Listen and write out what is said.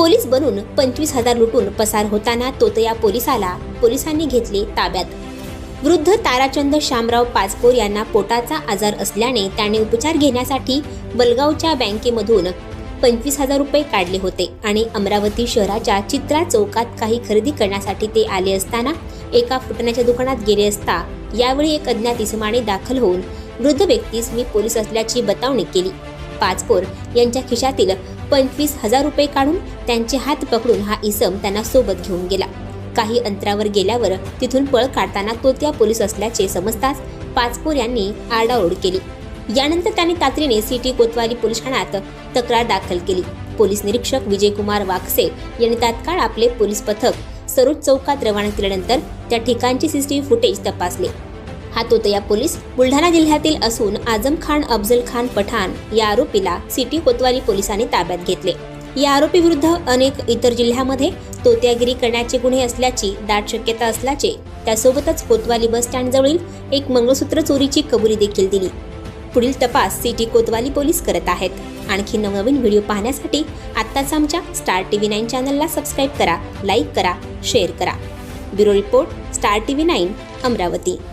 Police बनून पंचवीस हजार लुटून पसार होताना तोतया पोलिसाला पोलिसांनी घेतले ताब्यात. वृद्ध ताराचंद शामराव पाचपोर यांना पोटाचा आजार असल्याने त्याने उपचार घेण्यासाठी बलगावच्या बँकेमधून पंचवीस हजार रुपये काढले होते आणि अमरावती शहराच्या चित्रा चौकात काही खरेदी करण्यासाठी ते आले असताना एका फुटण्याच्या दुकानात गेले असता यावेळी एक अज्ञात इसमाने दाखल होऊन वृद्ध व्यक्तीस मी पोलीस असल्याची बतावणी केली. पाचपोर यांच्या खिशातील पंचवीस हजार रुपये काढून त्यांचे हात पकडून हा इसम त्यांना सोबत घेऊन गेला. काही अंतरावर गेल्यावर तिथून पळ काढताना तो त्या पोलीस असल्याचे समजताच पाचपोर यांनी आरडाओरड केली. यानंतर त्यांनी तातडीने सिटी कोतवाली पोलीस ठाण्यात तक्रार दाखल केली. पोलीस निरीक्षक विजयकुमार वाकसे यांनी तात्काळ आपले पोलीस पथक सरोज चौकात रवाना केल्यानंतर त्या ठिकाणचे सीसीटीव्ही फुटेज तपासले. हा तोतया पोलीस बुलढाणा जिल्ह्यातील असून आझम खान अफजल खान पठाण या आरोपीला सिटी कोतवाली पोलिसांनी ताब्यात घेतले. या आरोपी विरुद्ध अनेक इतर जिल्ह्यामध्ये तोत्यागिरी करण्याचे गुन्हे असल्याची दाट शक्यता असल्याचे त्यासोबतच कोतवाली बस स्टँडजवळील एक मंगळसूत्र चोरीची कबुली देखील दिली. पुढील तपास सिटी कोतवाली पोलीस करत आहेत. आणखी नवनवीन व्हिडिओ पाहण्यासाठी आत्ताच आमच्या स्टार टी व्ही नाईन चॅनलला सबस्क्राईब करा लाईक करा शेअर करा. Bureau report star T V nine Amravati.